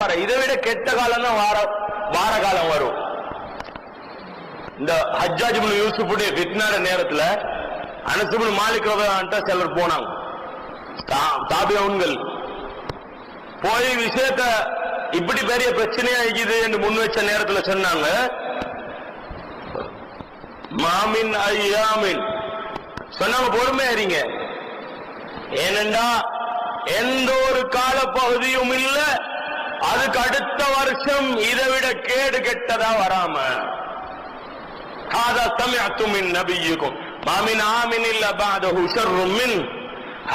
இதை விட கெட்ட காலம் தான் வார வார காலம் வரும். இந்த ஹஜ்ஜாஜ் யூசுஃபுடைய ஃபித்னார நேரத்தில் அனசுபுல் மாலிக் ரதான்ட்ட சிலர் போனாங்க. தாபியவுன்கள். போய் விஷயத்த இப்படி பெரிய பிரச்சனையா இருக்குது என்று முன் வச்ச நேரத்தில் சொன்னாங்க. மாமின் ஐயாமின். சொன்னாங்க பொறுமையா இருங்க. ஏனென்றா எந்த ஒரு காலப்பகுதியும் இல்லை. அதுக்கு அடுத்த வருஷம் இதை விட கேடு கெட்டதா வராம هذا سمعت من نبيكم ما من عام إلا بعده شر من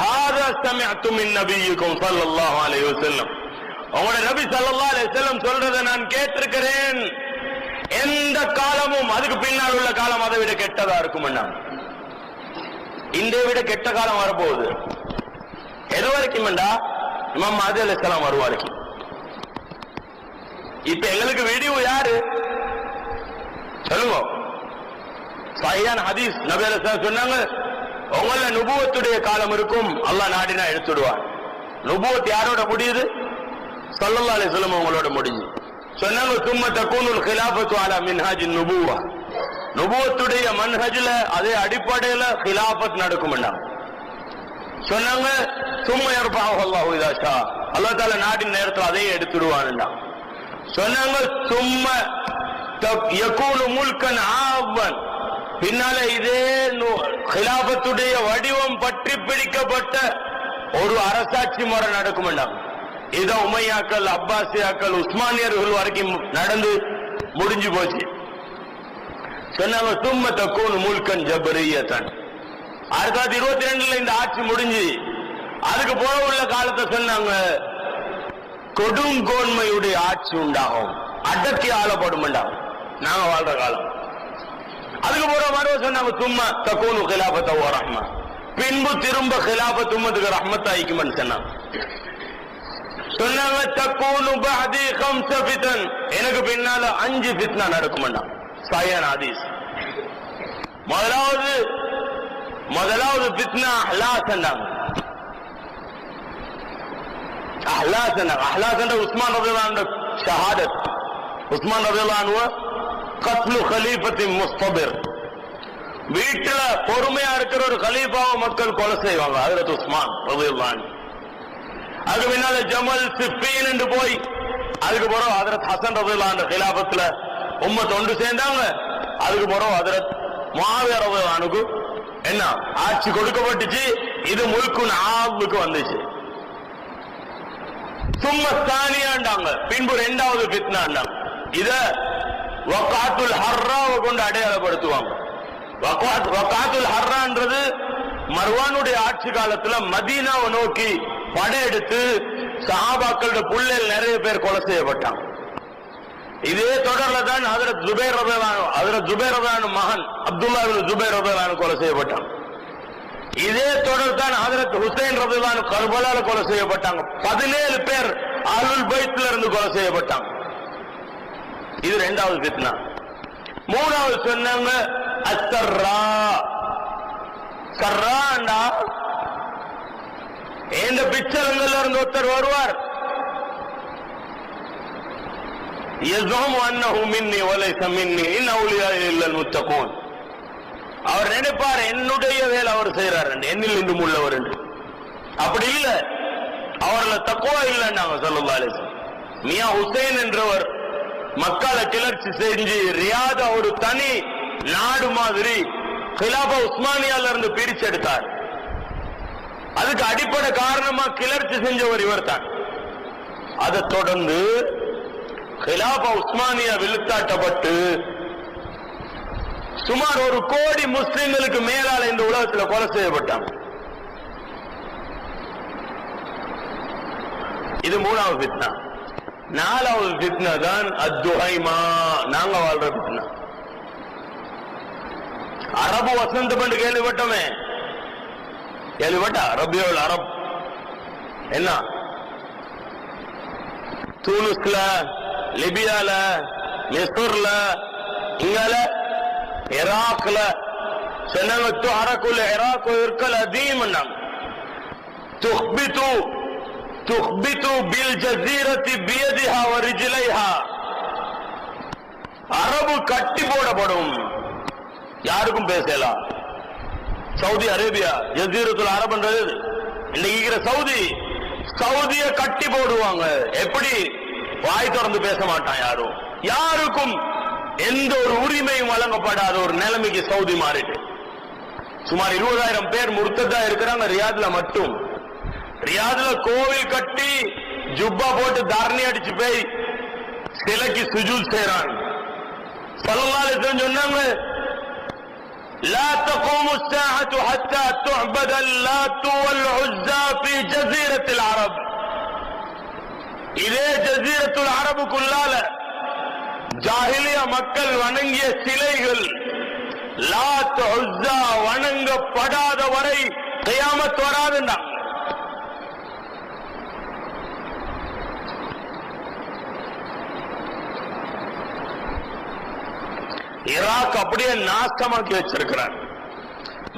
هذا سمعت من نبيكم صلى الله عليه وسلم உங்களோட நபி ஸல்லல்லாஹு அலைஹி வஸல்லம் சொல்றதை நான் கேட்டிருக்கிறேன் எந்த காலமும் அதுக்கு பின்னால் உள்ள காலம் அதை விட கெட்டதா இருக்கும் இந்த விட கெட்ட காலம் வரப்போகுது எது வரைக்கும் இமாம் மாதி அலிஸ்லாம் வரும் வரைக்கும் இப்ப எங்களுக்கு விடிவு யாரு? சொல்லுங்க சையான் ஹதீஸ் நபி சொன்னாங்க. உங்கள நுபுவத்துடைய காலம் இருக்கும். அல்லாஹ் நாடினா எடுத்துடுவார் நுபுவத் யாரோட முடியுது? சல்லல்லாஹு அலைஹி உங்களோட முடிஞ்சு. சொன்னாங்க சும்ம தக்கூனுல் கிலாஃபத்து அலா மின்ஹாஜின் நுபுவா. நுபுவத்துடைய மன்ஹஜ்ல அதே அடிப்படையில கிலாஃபத் நடக்கும்னா. சொன்னாங்க சும்மா ஏற்பாக அல்லாஹ் அல்லா அல்லாஹ் தால நாட்டின் நேரத்தில் அதையே எடுத்துடுவான்டா சொன்னாங்க சும்மா யகூனு முல்கன் ஆவன். பின்னால இதே கிலாபத்துடைய வடிவம் பற்றி பிடிக்கப்பட்ட ஒரு அரசாட்சி முறை நடக்கும் இதை உமையாக்கள் அப்பாசியாக்கள் உஸ்மானியர்கள் வரைக்கும் நடந்து முடிஞ்சு போச்சு. சொன்னாங்க சும்ம தக்கூன் முல்கன் ஜபரியத்தன். ஆயிரத்தி தொள்ளாயிரத்தி இருபத்தி ரெண்டுல இந்த ஆட்சி முடிஞ்சு அதுக்கு போக உள்ள காலத்தை சொன்னாங்க கொடுங்கோன்மையுடைய ஆட்சி உண்டாகும். அடக்கி ஆளப்படும் நாங்க வாழ்ற காலம். அதுக்கு போற மாதிரி சொன்னாங்க சும்மா தக்கூனு கிலாபத்த ஓ ரஹ்மா. பின்பு திரும்ப கிலாபத் உம்மத்துக்கு ரஹ்மத் ஆயிக்குமென்னு சொன்னாங்க. சொன்னாங்க தக்கோனு பஹதி கம்ச ஃபிதன் எனக்கு பின்னால அஞ்சு ஃபித்னா நடக்கும்னா சயன் ஹதீஸ். முதலாவது முதலாவது ஃபித்னா அல்லா சொன்னாங்க. அஹ்லாஸ் சொன்னாங்க உஸ்மான் ரபிலான் ஷஹாதத் உஸ்மான் ரபிலான் கத்லு கலீஃபத்தி முஸ்தபிர் வீட்டுல பொறுமையா இருக்கிற ஒரு கலீஃபாவை மக்கள் கொலை செய்வாங்க ஹஜரத் உஸ்மான் ரபிலான் அதுக்கு பின்னால ஜமல் சிப்பீன் என்று போய் அதுக்கு பிறகு ஹதரத் ஹசன் ரபிலான் கிலாபத்துல உம்ம தொண்டு சேர்ந்தாங்க. அதுக்கு பிறகு ஹதரத் மாவிய ரபிலானுக்கு என்ன ஆட்சி கொடுக்கப்பட்டுச்சு. இது முழுக்கு நாவுக்கு வந்துச்சு. சும்மா தானியாண்டாங்க பின்பு ரெண்டாவது பித்னாண்டாங்க இத வக்காத்துல் ஹர்ராவை கொண்டு அடையாளப்படுத்துவாங்க. வக்காத் வக்காத்துல் ஹர்ரான்றது மர்வானுடைய ஆட்சி காலத்துல மதீனாவை நோக்கி படையெடுத்து சஹாபாக்களோட புள்ளையில் நிறைய பேர் கொலை செய்யப்பட்டாங்க. இதே தொடர்ல தான் ஹதரத் ஜுபேர் ரபேலானு ஹதரத் ஜுபேர் ரபேலானு மகன் அப்துல்லா ஜுபேர் ரபேலானு கொலை செய்யப்பட்டான் இதே தொடர் தான் ஹதரத் ஹுசைன் ரபேலானு கர்பலால கொலை செய்யப்பட்டாங்க பதினேழு பேர் அருள் பைத்துல இருந்து கொலை செய்யப்பட்டாங்க இது ரெண்டாவது ஃபித்னா மூணாவது சொன்னாங்க அசர்ரா சர்ராண்டா இந்த பிச்சரங்கள்ல இருந்து ஒருத்தர் வருவார் يزعم انه مني وليس مني ان اولياء الا المتقون அவர் நினைப்பார் என்னுடைய வேலை அவர் செய்யறாரு என்னில் இன்னும் உள்ளவர் அப்படி இல்ல. அவர்ல தக்குவா இல்லைன்னாங்க சொல்லுவா மியா ஹுசைன் என்றவர் மக்களை கிளர்ச்சி செஞ்சு ரியாத ஒரு தனி நாடு மாதிரி கிலாபா உஸ்மானியால இருந்து பிரிச்செடுத்தார். அதுக்கு அடிப்படை காரணமா கிளர்ச்சி செஞ்சவர் இவர் தான் அதை தொடர்ந்து கிலாபா உஸ்மானியா விழுத்தாட்டப்பட்டு சுமார் ஒரு கோடி முஸ்லிம்களுக்கு மேலால இந்த உலகத்தில் கொலை செய்யப்பட்டாங்க. இது மூணாவது பித்னா நாலாவது பித்னா தான் அத்துஹைமா. நாங்க வாழ்ற பித்னா அரபு வசந்தம் என்று கேள்விப்பட்டோமே. கேள்விப்பட்டா? ரபியோல் அரப். என்ன? தூனுஸ்ல லிபியால மிஸ்ர்ல இங்கால ஈராக்ல செனவத்து அரக்குல ஈராக் இருக்கல் அதீம் துஹ்பித்து துஹ்பிது பில் ஜசீரத்தி பியதிஹா வ அரபு கட்டி போடப்படும் யாருக்கும் பேசலாம் சவுதி அரேபியா ஜசீரத்துல அரபுன்றது இன்னைக்கு இருக்கிற சவுதி சவுதிய கட்டி போடுவாங்க எப்படி வாய் திறந்து பேச மாட்டான் யாரும் யாருக்கும் எந்த ஒரு உரிமையும் வழங்கப்படாத ஒரு நிலைமைக்கு சவுதி மாறிட்டு சுமார் இருபதாயிரம் பேர் முர்த்ததா இருக்கிறாங்க ரியாத்ல மட்டும் ரியாத்ல கோவில் கட்டி ஜுப்பா போட்டு தரணி அடிச்சு போய் சிலைக்கு சுஜூத் செய்றாங்க சல்லல்லாஹு சொன்னாங்க لا تقوم الساعة حتى تعبد اللات والعزى في جزيرة العرب இதே ஜசீரத்துல் அரபுக்குள்ளால ஜாகிலிய மக்கள் வணங்கிய சிலைகள் லாத் உஸ்ஸா வணங்கப்படாத வரை கையாமத் வராதுன்னா. ஈராக் அப்படியே நாசமாக்கி வச்சிருக்கிறார்.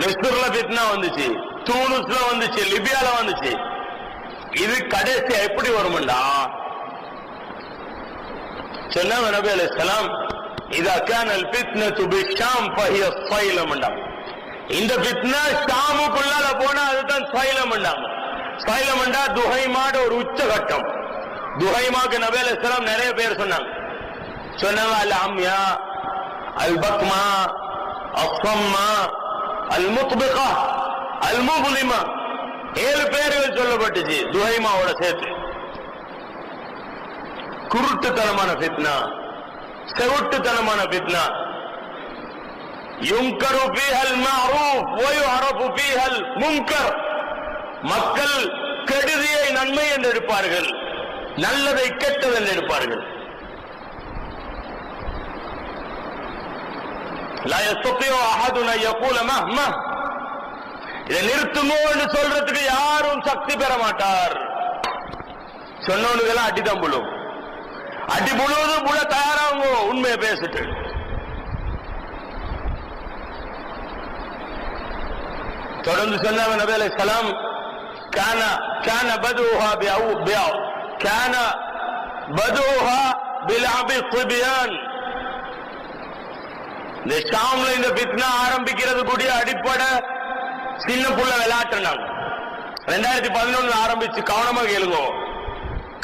மிஸ்ர்ல பித்னா வந்துச்சு தூனுஸ்ல வந்துச்சு லிபியால வந்துச்சு. இது கடைசி எப்படி வரும்டா? சொன்னாங்க நபி அலைஹிஸ்ஸலாம் இதா கான அல் ஃபித்னத்து பிஷாம் ஃபஹிய ஸைலம்டா இந்த ஃபித்னா ஷாமுக்குள்ளால போனா அதுதான் சைலம்ண்டாங்க சைலம்ண்டா துஹைமாட ஒரு உச்சகட்டம். துஹைமாக்கு நபி அலைஹிஸ்ஸலாம் நிறைய பேர் சொன்னாங்க. சொன்னாங்க அல் அம்யா அல் பக்மா அஸ்ஸம்மா அல் முத்பிகா அல் முப்லிமா. ஏழு பேர்கள் சொல்லப்பட்டுச்சு துஹைமாவோட சேர்த்து. குருட்டுத்தனமான பித்னா செவுட்டுத்தனமான பித்னா யுங்கரு பீஹல் மாரூப் ஓயு அரபு பீஹல் முங்கர் மக்கள் கெடுதியை நன்மை என்று எடுப்பார்கள் நல்லதை கெட்டது என்று எடுப்பார்கள். இதை நிறுத்துமோ என்று சொல்றதுக்கு யாரும் சக்தி பெற மாட்டார். சொன்னவனுக்கெல்லாம் அடிதான் புழும் அடி முழுவதும் புல தயாராகுங்க உண்மையை பேசிட்டு. தொடர்ந்து சொன்னாங்க நபி அலை சலாம் கேனா கான பதுஹா பிஅவு பியாவ் கான பதுஹா பிலாபி ஸிபியான். இந்த ஷாம்ல இந்த பித்னா ஆரம்பிக்கிறது கூடிய அடிப்படை சின்ன புள்ள விளையாட்டுனாங்க ரெண்டாயிரத்தி பதினொன்னு ஆரம்பிச்சு கவனமா கேளுங்க.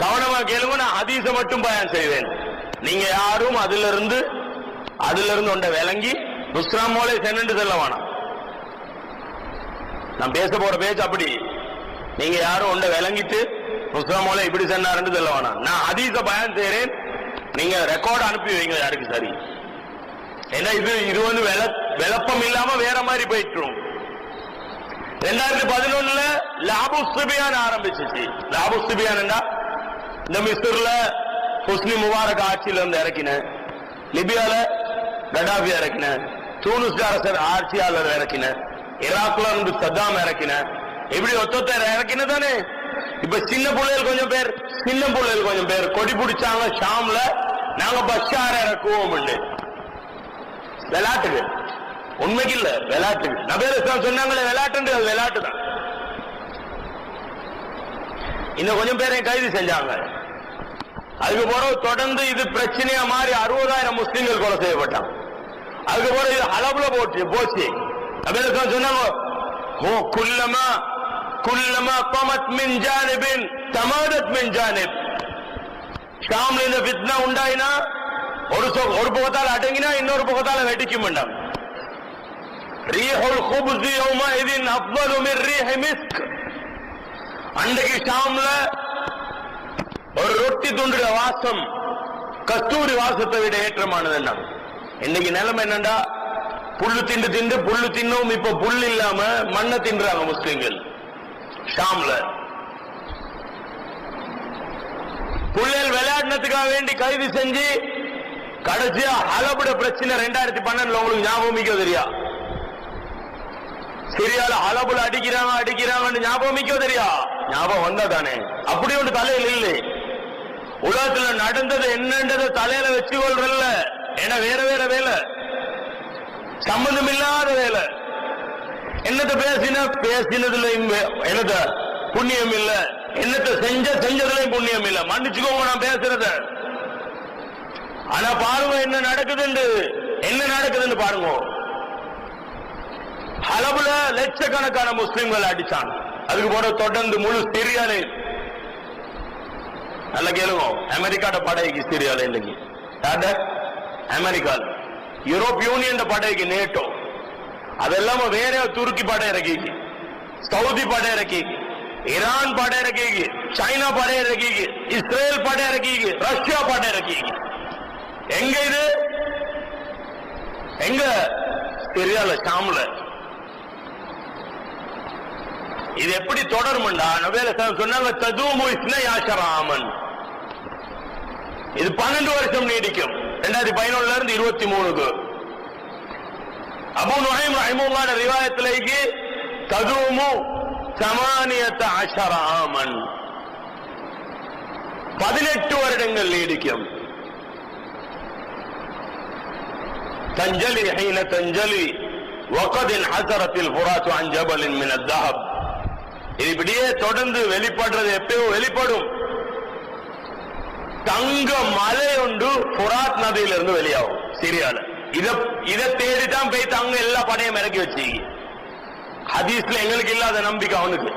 கவனமா கேளுங்க நான் ஹதீஸ மட்டும் பயன் செய்வேன். நீங்க யாரும் அதுல இருந்து அதுல இருந்து ஒன்றை விளங்கி நுஸ்ராமோலே சென்னு செல்ல வேணாம். நான் பேச போற பேச்சு அப்படி. நீங்க யாரும் ஒன்றை விளங்கிட்டு நுஸ்ராமோலே இப்படி சென்னாருன்னு செல்ல வேணாம். நான் ஹதீஸ பயன் செய்யறேன் நீங்க ரெக்கார்டு அனுப்பி வைங்க யாருக்கு சரி. ஏன்னா இது இது வந்து விள- விளப்பம் இல்லாம வேற மாதிரி போயிட்டுரும். ரெண்டாயிரத்தி பதினொன்னுல லாபு சுபியான் ஆரம்பிச்சிச்சு. லாபு சுபியான் இந்த மிஸ்ர்ல ஹுஸ்னி முபாரக் ஆட்சியில இருந்து இறக்கினேன். லிபியால கடாபி இறக்கினேன். தூனுஸ்கார அரசர் ஆட்சியாளர் இறக்கினேன். ஈராக்ல இருந்து சத்தாம் இறக்கினேன். இப்படி ஒத்தொத்தர் இறக்கின தானே இப்ப சின்ன பிள்ளைகள் கொஞ்சம் பேர் சின்ன பிள்ளைகள் கொஞ்சம் பேர். கொடி பிடிச்சாங்க ஷாம்ல. நாங்க பஷார இறக்குவோம் விளையாட்டுக்கு. உண்மைக்கு இல்ல விளையாட்டுக்கு. நபேர் சொன்னாங்களே விளையாட்டு அது விளையாட்டு தான் இன்னும் கொஞ்சம் பேரை கைது செஞ்சாங்க. அதுக்கு பிறகு தொடர்ந்து இது பிரச்சனையா மாறி அறுபதாயிரம் முஸ்லிம்கள் கொலை செய்யப்பட்டாங்க. அதுக்கு பிறகு இது அளவுல போச்சு போச்சு. நபேர் சொன்னாங்க குல்லமா குல்லமா பமத் மின் ஜானிபின் தமாதத் மின் ஜானிப். ஷாம்ல இந்த வித்னா உண்டாயினா ஒரு ஒரு புகத்தால் அடங்கினா இன்னொரு புகத்தால வெடிக்கும் வேண்டாம் ரீஹுல் குப்ஸ் யௌமஇதின் அஃதலு மின் ரீஹ் மிஸ்க். அன்றைக்கு ஷாம்ல ஒரு ரொட்டி துண்டுட வாசம் கஸ்தூரி வாசத்தை விட ஏற்றமானது என்ன? இன்னைக்கு நிலைமை என்னண்டா? புல்லு திண்டு திண்டு புல்லு தின்னும் இப்ப புல் இல்லாம மண்ணை தின்றாங்க முஸ்லிம்கள். ஷாம்ல. புள்ளைகள் விளையாடினத்துக்காக வேண்டி கைது செஞ்சு கடைசியா ஹலபுட பிரச்சனை ரெண்டாயிரத்தி பன்னெண்டுல உங்களுக்கு ஞாபகம் தெரியா? சிரியால ஹலபுல அடிக்கிறாங்க அடிக்கிறாங்கன்னு ஞாபகம் மிக்க தெரியா? ஞாபகம் வந்தா தானே அப்படி ஒன்று தலையில் இல்லை. உலகத்துல நடந்தது என்னன்றதை தலையில வச்சு கொள்றல்ல ஏன்னா வேற வேற வேலை. சம்பந்தம் இல்லாத வேலை. என்னத்த பேசின பேசினதுல இன்ப- புண்ணியம் இல்ல. என்னத்த செஞ்ச செஞ்சதுலயும் புண்ணியம் இல்ல. மன்னிச்சுக்கோங்க நான் பேசுறத. ஆனா பாருங்க என்ன நடக்குதுன்னு என்ன நடக்குதுன்னு பாருங்க. அளவுல லட்சக்கணக்கான முஸ்லிம்கள் அடிச்சான் அதுக்கு போற தொடர்ந்து முழு சிரியாலே நல்லா கேளுங்க அமெரிக்காட படைக்கு சிரியால இல்லைங்க யார்ட அமெரிக்கா யூரோப் யூனியன் படைக்கு நேட்டோ அதெல்லாம வேற துருக்கி படை இறக்கிக்கு சவுதி படை இறக்கிக்கு ஈரான் படை இறக்கிக்கு சைனா படை இறக்கிக்கு இஸ்ரேல் படை இறக்கி ரஷ்யா படை இறக்கி எங்க இது எங்க சிரியால ஷாம்ல இது எப்படி தொடரும்டா நவேல சொன்னாங்க ததுமு இஸ்னயாசராமன் இது பன்னெண்டு வருஷம் நீடிக்கும். ரெண்டாயிரத்தி பதினொன்னுல இருந்து இருபத்தி மூணுக்கு. அபு நுஹைம் ரஹிமுல்லான ரிவாயத்திலேக்கு ததுமு சமானியத்த அஷராமன் பதினெட்டு வருடங்கள் நீடிக்கும். தஞ்சலி ஹைன தஞ்சலி வகதின் ஹசரத்தில் புராசு அஞ்சபலின் மின தஹப். இப்படியே தொடர்ந்து வெளிப்படுறது எப்பயோ வெளிப்படும். தங்க மலை ஒன்று புராத் நதியிலிருந்து வெளியாகும் சிரியால. இத இத தேடிதான் போய் தங்க எல்லா படையும் இறக்கி வச்சு ஹதீஸ்ல எங்களுக்கு இல்லாத நம்பிக்கை அவனுக்கு.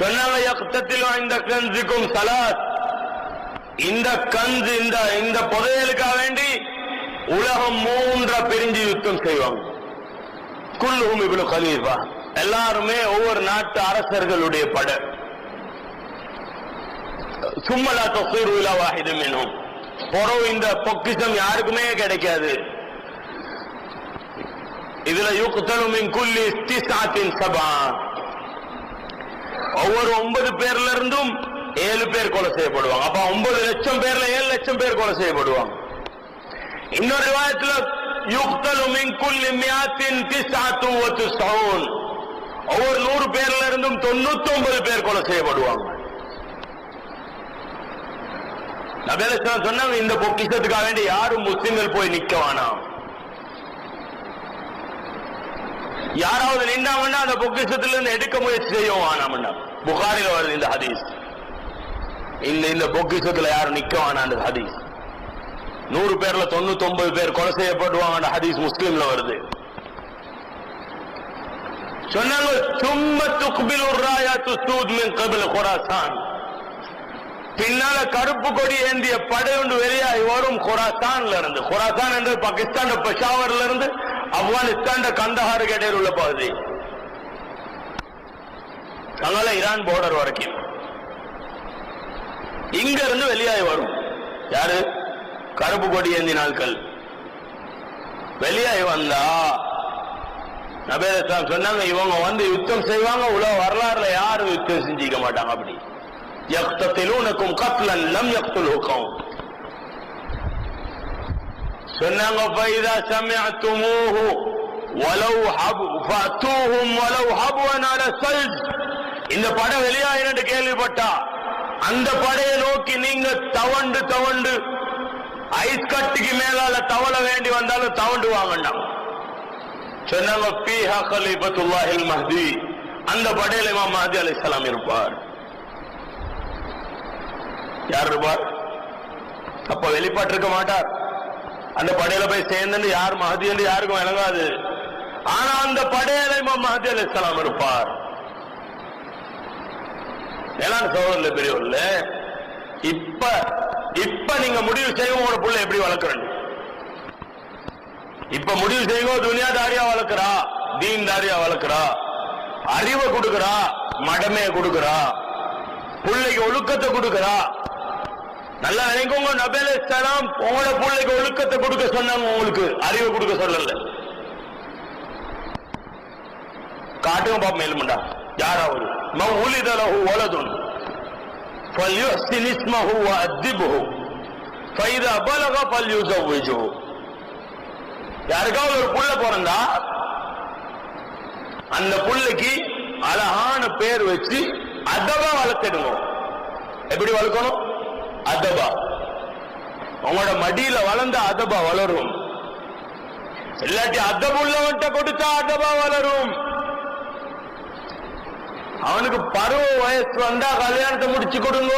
சொன்னாங்க யக்தத்தில் இந்த சலாத். இந்த கஞ்சு இந்த இந்த புதையலுக்காக வேண்டி உலகம் மூன்றா பிரிஞ்சு யுத்தம் செய்வாங்க. குல்லுஹும் இவ்வளவு கலீஃபா. எல்லாருமே ஒவ்வொரு நாட்டு அரசர்களுடைய படை. சும்மலா தொசீர் வாஹிதம் வாஹிது பொறவு இந்த பொக்கிஷம் யாருக்குமே கிடைக்காது. இதுல யுக்தலு குல்லி இஸ்திசாத்தின் சபா. ஒவ்வொரு ஒன்பது பேர்ல இருந்தும் ஏழு பேர் கொலை செய்யப்படுவாங்க. அப்ப ஒன்பது லட்சம் பேர்ல ஏழு லட்சம் பேர் கொலை செய்யப்படுவாங்க. இன்னொரு விவாதத்துல யுக்தலுமின் குல்லி மியாத்தின் திசாத்து ஒத்து சவுன் ஒவ்வொரு நூறு பேர்ல இருந்தும் தொண்ணூத்தி ஒன்பது பேர் கொலை செய்யப்படுவாங்க. நபேலஸ்லாம் சொன்னாங்க இந்த பொக்கிஷத்துக்காக வேண்டி யாரும் முஸ்லிம்கள் போய் நிக்க வேணாம். யாராவது நின்றாமன்னா அந்த பொக்கிஷத்துல இருந்து எடுக்க முயற்சி செய்யும் வேணாம்னா புகாரில வருது இந்த ஹதீஸ். இந்த இந்த பொக்கிஷத்துல யாரும் நிக்க வேணாம் அந்த ஹதீஸ். நூறு பேர்ல தொண்ணூத்தி ஒன்பது பேர் கொலை செய்யப்படுவாங்க ஹதீஸ் முஸ்லீம்ல வருது. சொன்னாங்க சும்ம துக்பில் உர்ராயா துஸ்தூத் மின் கபில் குராசான். பின்னால கருப்பு கொடி ஏந்திய படை ஒன்று வெளியாகி வரும் குராசான்ல இருந்து. குராசான் என்று பாகிஸ்தான் பெஷாவர்ல இருந்து ஆப்கானிஸ்தான் கந்தஹார் இடையில் உள்ள பகுதி. அதனால ஈரான் போர்டர் வரைக்கும். இங்க இருந்து வெளியாகி வரும். யாரு? கருப்பு கொடி ஏந்தி நாட்கள் வெளியாகி வந்தா நபேரஸ்லாம் சொன்னாங்க இவங்க வந்து யுத்தம் செய்வாங்க உலக வரலாறுல யாரும் யுத்தம் செஞ்சிக்க மாட்டாங்க அப்படி. யக்தத்திலூனக்கும் கத்லன் லம் யக்துலுக்கும் சொன்னாங்க فإذا سمعتموه ولو حب فأتوهم ولو حبوا على الثلج இந்த படம் வெளியாயிரண்டு கேள்விப்பட்டா அந்த படையை நோக்கி நீங்க தவண்டு தவண்டு ஐஸ் கட்டிக்கு மேலால தவள வேண்டி வந்தாலும் தவண்டு வாங்கண்ணா சொன்னாங்க பீஹா கலீபத்துல்லாஹில் மஹ்தி அந்த படையில இமாம் மஹதி அலைஹிஸ்ஸலாம் இருப்பார் யார் இருப்பார்? அப்ப வெளிப்பட்டிருக்க மாட்டார். அந்த படையில போய் சேர்ந்து யார் மகதி என்று யாருக்கும் விளங்காது. ஆனா அந்த படையில மகதி அலி இஸ்லாம் இருப்பார். ஏன்னா சோதரில் பெரியவர்ல இப்ப இப்ப நீங்க முடிவு செய்யும் உங்களோட புள்ள எப்படி வளர்க்கணும் இப்ப முடிவு செய்யும் துனியா தாரியா வளர்க்கிறா தீன் தாரியா வளர்க்கிறா அறிவை கொடுக்கிறா மடமையை கொடுக்கிறா பிள்ளைக்கு ஒழுக்கத்தை கொடுக்கிறா நல்லா நினைக்கோங்க நபேல சலாம் உங்களோட பிள்ளைக்கு ஒழுக்கத்தை கொடுக்க சொன்னாங்க உங்களுக்கு அறிவை கொடுக்க சொல்லல காட்டுங்க பாப்பா மேலுமண்டா யாராவது من ولد له ولد فليحسن اسمه وأدبه فإذا بلغ فليزوجه யாருக்காவது ஒரு புள்ள பிறந்தா அந்த புள்ளைக்கு அழகான பேர் வச்சு அதபா வளர்த்திடுங்க எப்படி வளர்க்கணும் அதபா. உங்களோட மடியில வளர்ந்த அதபா வளரும். இல்லாட்டி அதபுள்ளவன்ட்ட கொடுத்தா அதபா வளரும். அவனுக்கு பருவ வயசு வந்தா கல்யாணத்தை முடிச்சு கொடுங்க.